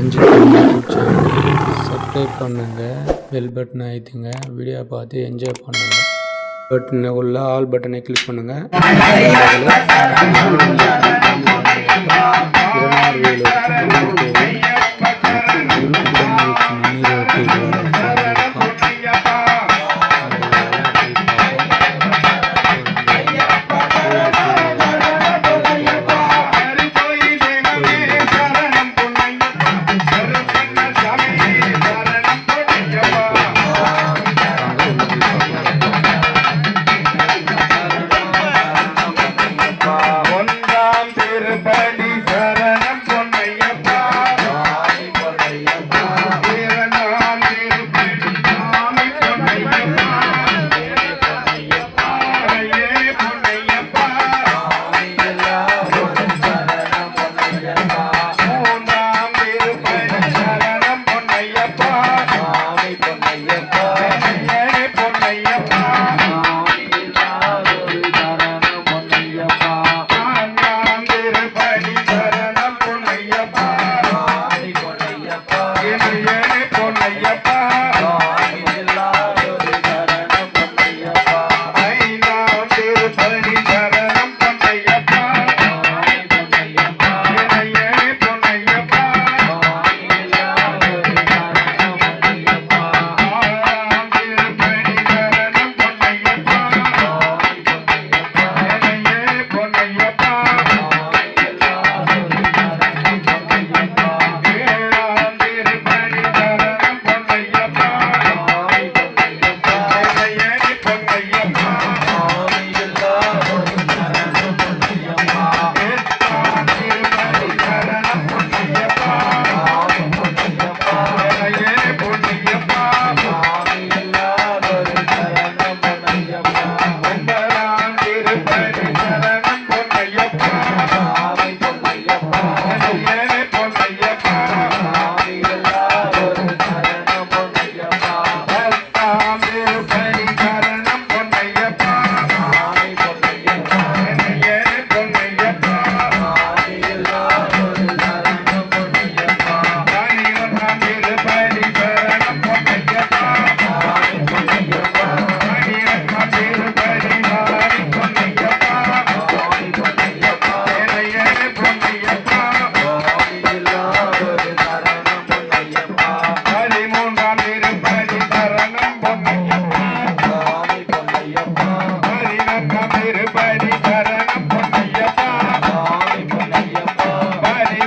மஞ்சள் YouTube channel subscribe பண்ணுங்கள் bell பட்டனை அழுத்துங்க வீடியோ பார்த்து என்ஜாய் பண்ணுங்கள் பட்டனை உள்ள ஆல் பட்டனை கிளிக் பண்ணுங்கள் ஒன்றாம்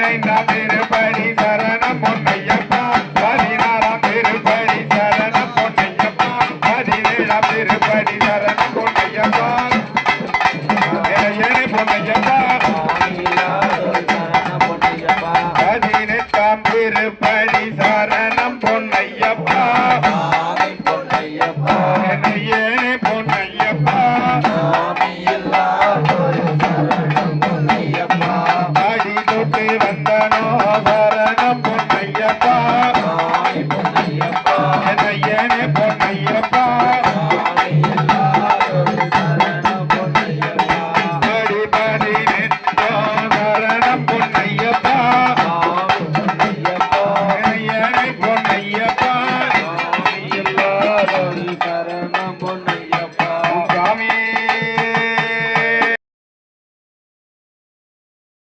பதினைந்தாம் திருப்பதி சரணம் பொன்னையப்பா பதினாறாம் திருப்பதி சரணம் பொன்னையப்பா பதினேழாம் திருப்பதி சரணம் பொன்னையப்பா. இளையனே பொன்னையப்பா. பதினெட்டாம் திருப்பதி சரணம் பொன்னையப்பா. இளையனே பொன்னையப்பா. அடி வந்தனோ சரணம் பொன்னையப்பா. இளையனே பொன்னையப்பா. அடி பதினெட்டோ சரணம் பொன்னையப்பா.